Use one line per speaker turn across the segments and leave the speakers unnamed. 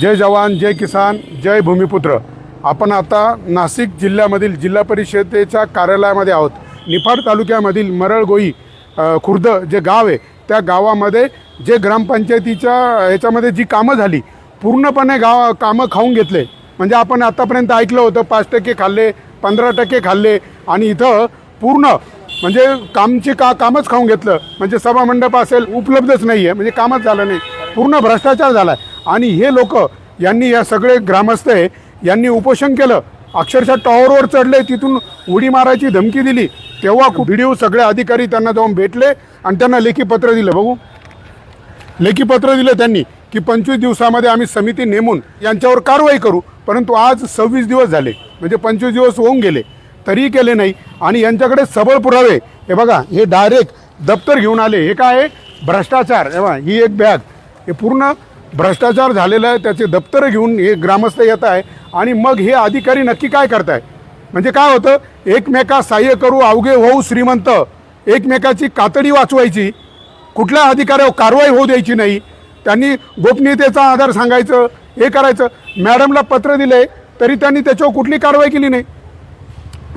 जय जवान जय किसान जय भूमिपुत्र. आपण आता नाशिक जिल्ह्यामधील जिल्हा परिषदेच्या कार्यालयामध्ये आहोत. निफाड तालुक्यामधील मरळगोई खुर्द जे गाव आहे त्या गावामध्ये जे ग्रामपंचायतीच्या ह्याच्यामध्ये जी कामं झाली पूर्णपणे गाव कामं खाऊन घेतले. म्हणजे आपण आतापर्यंत ऐकलं होतं पाच टक्के खाल्ले पंधरा टक्के खाल्ले आणि इथं पूर्ण म्हणजे कामची का कामच खाऊन घेतलं. म्हणजे सभामंडप असेल उपलब्धच नाही आहे म्हणजे कामच झालं नाही. पूर्ण भ्रष्टाचार झाला आहे आणि हे लोक यांनी या सगळे ग्रामस्थ आहे यांनी उपोषण केलं. अक्षरशः टॉवरवर चढले तिथून उडी मारायची धमकी दिली. तेव्हा व्हिडिओ सगळे अधिकारी त्यांना जाऊन भेटले आणि त्यांना लेखी पत्र दिलं. बघू. लेखी पत्र दिलं त्यांनी की पंचवीस दिवसामध्ये आम्ही समिती नेमून यांच्यावर कारवाई करू. परंतु आज सव्वीस दिवस झाले. म्हणजे पंचवीस दिवस होऊन गेले. तरीही केले नाही. आणि यांच्याकडे सबळ पुरावे. हे बघा हे डायरेक्ट दप्तर घेऊन आले. हे काय आहे? भ्रष्टाचार. हे ही एक बॅग हे पूर्ण भ्रष्टाचार झालेलं आहे त्याचे दप्तरं घेऊन हे ग्रामस्थ येत आहे आणि मग हे अधिकारी नक्की काय करताय? म्हणजे काय होतं? एकमेका सहाय्य करू अवघे होऊ श्रीमंत. एकमेकाची कातडी वाचवायची. कुठल्या अधिकाऱ्यावर कारवाई होऊ द्यायची नाही. त्यांनी गोपनीयतेचा आधार सांगायचं हे करायचं. मॅडमला पत्र दिले तरी त्यांनी त्याच्यावर कुठली कारवाई केली नाही.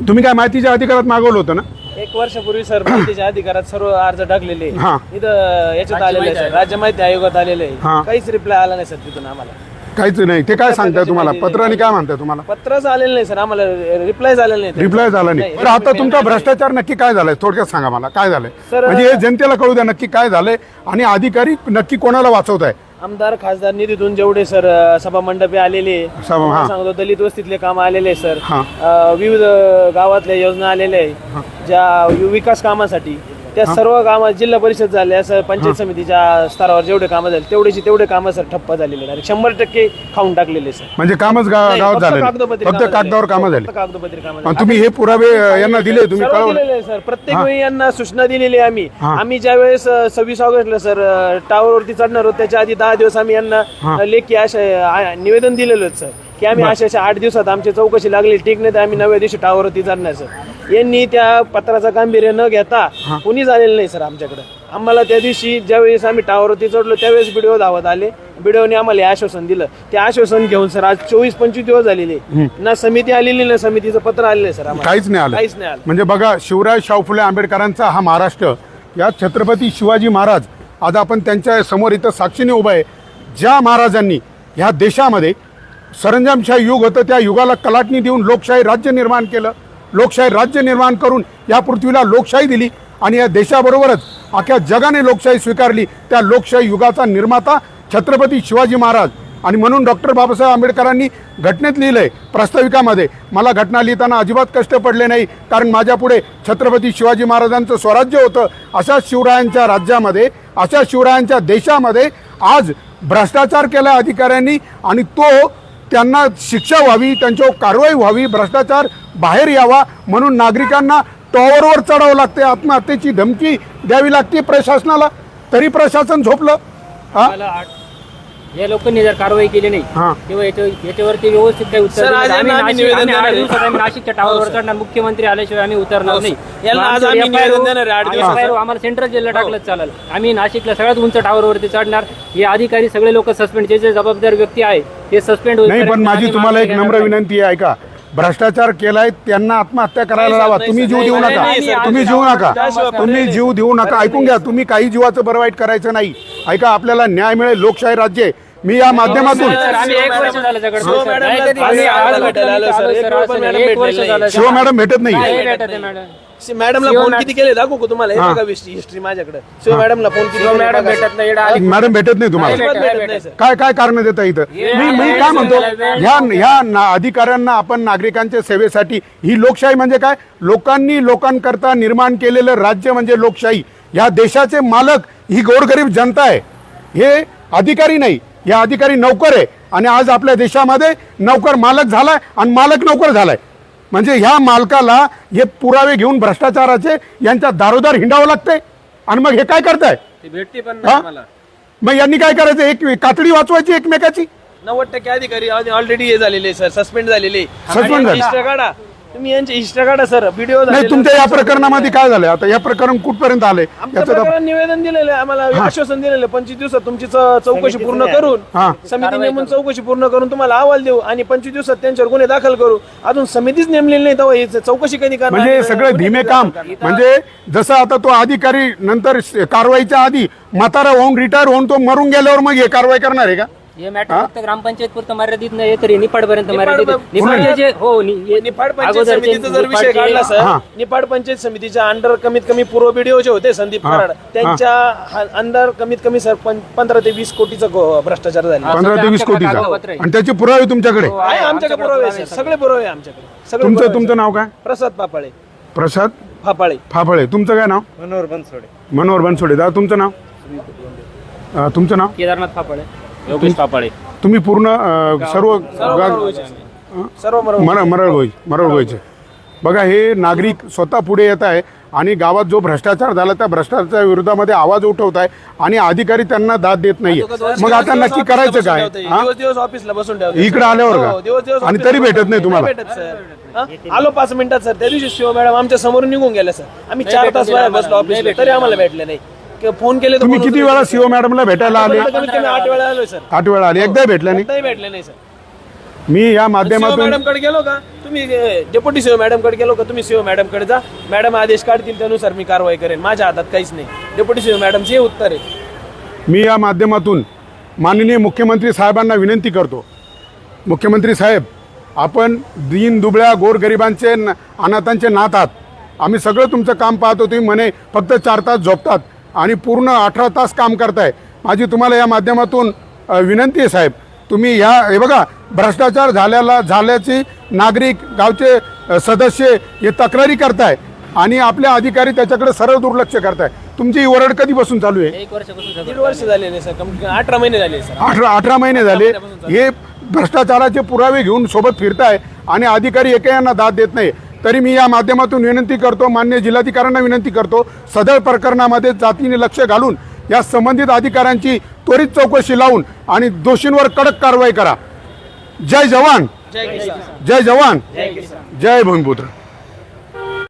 तुम्ही काय माहितीच्या अधिकारात मागवलं होतं ना?
एक वर्षापूर्वी सर माहितीच्या अधिकारात सर्व अर्ज टाकलेले.
हा.
इथं याच्यात आलेले आहे. सर राज्य माहिती आयोगात आलेले
हा.
आहे काहीच रिप्लाय आला नाही सर तिथून आम्हाला.
काहीच नाही. ते काय सांगताय तुम्हाला? पत्राने काय म्हणताय तुम्हाला?
पत्रच आलेलं नाही सर आम्हाला. रिप्लाय झालेलं नाही.
रिप्लाय झाला नाही. बरं आता तुमचा भ्रष्टाचार नक्की काय झालाय? थोडक्यात सांगा मला. काय झालंय? म्हणजे हे जनतेला कळू द्या नक्की काय झालंय आणि अधिकारी नक्की कोणाला वाचवत आहे
आमदार खासदार निधीतून जेवढे सर सभा मंडपे आलेले
सभा, हा.
सांगतो दलित वस्तीतले काम आलेले आहे, सर
हा.
अ, विविध गावातल्या योजना आलेल्या आहे ज्या विकास कामासाठी त्या सर्व कामात जिल्हा परिषद झाल्या सर पंचायत समितीच्या स्तरावर जेवढे कामं झाले तेवढेची तेवढे कामं सर ठप्प झालेले. शंभर टक्के खाऊन टाकलेले सर
म्हणजे कामच गा-
नाही,
गावात
फक्त
झालं.
कागदोपत्री
फक्त
कामं झाले.
कागदावर कामं झाली
फक्त कागदोपत्री कामं झाली.
आणि तुम्ही हे पुरावे अ, यांना दिले तुम्ही
सर्व
कळवलं
दिलेले आहे, सर प्रत्येक वेळी यांना सूचना दिलेली आहे आम्ही
हा.
आम्ही ज्यावेळेस सव्वीस ऑगस्टला सर टावर वरती चढणार आहोत त्याच्या आधी दहा दिवस आम्ही यांना. अ, लेखी अशा आ- निवेदन दिलेलं होतं सर की आम्ही अशा अशा आठ दिवसात आमची चौकशी लागली ठीक नाही तर आम्ही नव्या दिवशी टावर वरती चढणार सर यांनी त्या पत्राचा गांभीर्य न घेता कुणीच आलेलं नाही सर आमच्याकडे. आम्हाला त्या दिवशी ज्यावेळेस आम्ही टावरवरती चढलो त्यावेळेस व्हिडिओ धावत आले. व्हिडिओने आम्हाला हे आश्वासन दिलं. ते आश्वासन घेऊन सर आज चोवीस पंचवीस दिवस झालेले. ना समिती आलेली ना समितीचं पत्र आलेलं सर आम्हाला.
काहीच नाही आलं.
काहीच नाही आलं.
म्हणजे बघा शिवराज शाहू फुले आंबेडकरांचा हा महाराष्ट्र या छत्रपती शिवाजी महाराज आज आपण त्यांच्यासमोर इथं साक्षीने उभा आहे. ज्या महाराजांनी ह्या देशामध्ये सरंजामशाही युग होतं त्या युगाला कलाटणी देऊन लोकशाही राज्य निर्माण केलं. लोकशाही राज्य निर्माण करून या पृथ्वीला लोकशाही दिली आणि या देशाबरोबरच अख्ख्या जगाने लोकशाही स्वीकारली. त्या लोकशाही युगाचा निर्माता छत्रपती शिवाजी महाराज. आणि म्हणून डॉक्टर बाबासाहेब आंबेडकरांनी घटनेत लिहिलंय प्रास्ताविकामध्ये मला घटना लिहिताना अजिबात कष्ट पडले नाही कारण माझ्यापुढे छत्रपती शिवाजी महाराजांचं स्वराज्य होतं. अशा शिवरायांच्या राज्यामध्ये अशा शिवरायांच्या देशामध्ये आज भ्रष्टाचार केला अधिकाऱ्यांनी आणि तो त्यांना शिक्षा व्हावी त्यांच्यावर कारवाई व्हावी भ्रष्टाचार बाहेर यावा म्हणून नागरिकांना टॉवरवर चढावं लागते आत्महत्येची धमकी द्यावी लागते प्रशासनाला. तरी प्रशासन झोपलं. हां?
या लोकांनी जर कारवाई केली नाही
हा.
तेव्हा याच्या- याच्यावरती व्यवस्थित काही उत्तर
सर,
दिलं
आज
नाही. आम्ही
यांना आम्ही
नाशिक-
निवेदन
आम्ही आठ
देणार आहे.
दिवसात आम्ही नाशिकच्या टावरवर चढणार मुख्यमंत्री आल्याशिवाय आम्ही उतरणार नाही.
यांना आज
आमचं
आम्ही
FIR
निवेदन देणार आहे. आठ
आम्ही
दिवसाचं.
FIR आम्हाला सेंट्रल जेलला टाकलं चालेल. आम्ही नाशिकला सगळ्यात उंच टावरवरती चढणार. हे अधिकारी सगळे लोक सस्पेंड जे जे जबाबदार व्यक्ती आहे ते सस्पेंड
नाही पण माझी तुम्हाला एक नम्र विनंती आहे ऐका. भ्रष्टाचार केलाय त्यांना आत्महत्या करायला लावा.
नाही,
तुम्ही जीव
नाही,
देऊ
नाही,
नका.
नाही.
तुम्ही जीव नका.
त्याशिवाय
तुम्ही जीव देऊ नका. ऐकून घ्या. तुम्ही काही जीवाचं बरं वाईट करायचं नाही. ऐका आपल्याला न्याय मिळेल लोकशाही राज्य आहे. मी या माध्यमातून
शिव. मॅडम
भेटत नाही.
मॅडमला फोन
मॅडम-
किती केले? दाखवू का तुम्हाला?
हा.
बघा हिस्ट्री माझ्याकडे. शिव मॅडमला फोन किती
मॅडम. भेटत नाही.
मॅडम भेटत नाही तुम्हाला. काय काय कारण देता इथं? मी मी काय म्हणतो? ह्या ह्या अधिकाऱ्यांना आपण नागरिकांच्या सेवेसाठी ही लोकशाही म्हणजे काय? लोकांनी लोकांकरता निर्माण केलेलं राज्य म्हणजे लोकशाही. या देशाचे मालक ही गोरगरीब जनता आहे. हे अधिकारी नाही. या अधिकारी नौकर आहे. आणि आज आपल्या देशामध्ये नौकर मालक झालाय आणि मालक नौकर झालाय. म्हणजे ह्या मालकाला हे पुरावे घेऊन भ्रष्टाचाराचे यांच्या दारोदार हिंडावं लागतंय. आणि मग हे काय करताय?
भेटती पण
हा?
नाही मला
मग यांनी काय करायचं? एक कातडी वाचवायची एकमेकाची?
नव्वद टक्के अधिकारी ऑलरेडी हे झालेले सर सस्पेंड झालेले.
Suspend झाले.
काढा. तुम्ही यांचे काढा सर. व्हिडिओ
नाही तुमच्या या प्रकरणामध्ये काय झालंय? आता या प्रकरण कुठपर्यंत आलंय?
आमचं
याचं
प्रकरण निवेदन दिलेलं आहे. आम्हाला आश्वासन दिलेलं पंचवीस दिवसात तुमची च- चौकशी पूर्ण करून
हा.
समिती नेमून चौकशी पूर्ण करून तुम्हाला अहवाल देऊ आणि पंचवीस दिवसात त्यांच्यावर गुन्हे दाखल करू. अजून समितीच नेमलेली नाही तेव्हा ही चौकशी कधी करणार
म्हणजे सगळे धीमे काम. म्हणजे जसं आता तो अधिकारी नंतर स- कारवाईच्या आधी म्हातारा होऊन रिटायर होऊन तो मरून गेल्यावर मग हे कारवाई करणार आहे का?
हे मॅटर फक्त ग्रामपंचायत पुरतं मर्यादित नाही तर निपाड पर्यंत मर्यादित निपाडचे जे हो नि- हे-
निफाड पंचायत
अगोदरचे
समितीचा जर विषय
निफाडचे-
काढला सर. निफाड पंचायत समितीच्या अंडर कमीत कमी पूर्व बीडीओ जे होते संदीप कराड त्यांच्या अंडर कमीत कमी सर पं- पंधरा ते वीस कोटीचा गो- भ्रष्टाचार झाला
पंधरा ते वीस
आमच्याकडे
कोटीचा.
कागदपत्र आहे.
आणि त्याचे पुरावे तुमच्याकडे?
हो,
आहे आमच्याकडे पुरावे सर. सगळे. पुरावे आहे आमच्याकडे. सगळे
तुमचं
पुरावे
तुमचं नाव काय.
प्रसाद पापाळे.
प्रसाद?
फापाळे
फाफळे. तुमचं काय नाव?
मनोहर बनसोडे.
मनोहर बनसोडे. दादा तुमचं नाव? अं, तुमचं नाव?
केदारनाथ फापळे योगेश फापळे
तुम्ही पूर्ण अं, सर्व गा-
सर्व मरव
मर मरळगोई मरळगोईचे बघा हे नागरिक स्वतः पुढे येत आहे आणि गावात जो भ्रष्टाचार झाला त्या भ्रष्टाचाराच्या विरोधामध्ये आवाज उठवत आहे आणि अधिकारी त्यांना दाद देत नाहीये. मग आता नक्की करायचं काय? हा?
दिवस दिवस ऑफिसला बसून ठेवते
इकडे आल्यावर
हो, दिवस दिवस
का आणि तरी भेटत नाही. तुम्हाला?
भेटत सर. हा? आलो पाच मिनिटात सर. त्या दिवशी शिव मॅडम आमच्यासमोर निघून गेल्या सर. आम्ही चार तास बसलो ऑफिसला. तरी आम्हाला भेटले नाही. फोन केले
तुम्ही किती वेळा. सीओ मॅडमला भेटायला आले?
आठ वेळा आलोय सर.
आठ वेळा आले. एकदा भेटल्या नाही.
भेटले नाही सर.
मी या माध्यमातून
मॅडमकडे गेलो का? तुम्ही डेप्युटी सीओ मॅडमकडे गेलो का? तुम्ही सीओ मॅडमकडे जा. मॅडम आदेश काढतील त्यानुसार मी कारवाई करेन. माझ्या हातात काहीच नाही. डेप्युटी सीओ मॅडमचे हे उत्तर आहे.
मी या माध्यमातून माननीय मुख्यमंत्री साहेबांना विनंती करतो. मुख्यमंत्री साहेब आपण दीन दुबळ्या गोरगरिबांचे न- अनाथांचे नाथ आहात. आम्ही सगळं तुमचं काम पाहतो. तुम्ही म्हणे फक्त चार तास झोपतात. आणि पूर्ण अठरा तास काम करताय. माझी तुम्हाला या माध्यमातून विनंती आहे साहेब. तुम्ही ह्या हे बघा भ्रष्टाचार झाल्याला झाल्याची नागरिक गावचे सदस्य हे तक्रारी करताय आणि आपले अधिकारी त्याच्याकडे सरळ दुर्लक्ष करताय. तुमची ही ओरड कधीपासून चालू आहे?
एक वर्षापासून सगळं
दीड वर्ष झालेले सर. कम- अठरा महिने झाले सर.
अठरा अठरा महिने झाले. हे भ्रष्टाचाराचे पुरावे घेऊन सोबत फिरताय आणि अधिकारी एकही दाद देत नाही. तरी मी या माध्यमातून विनंती करतो मान्य जिल्हाधिकाऱ्यांना विनंती करतो सदर प्रकरणामध्ये जातीने लक्ष घालून या संबंधित अधिकाऱ्यांची त्वरित चौकशी लावून आणि दोषींवर कडक कारवाई करा. जय जवान.
जय
जवान. जय भूमिपुत्र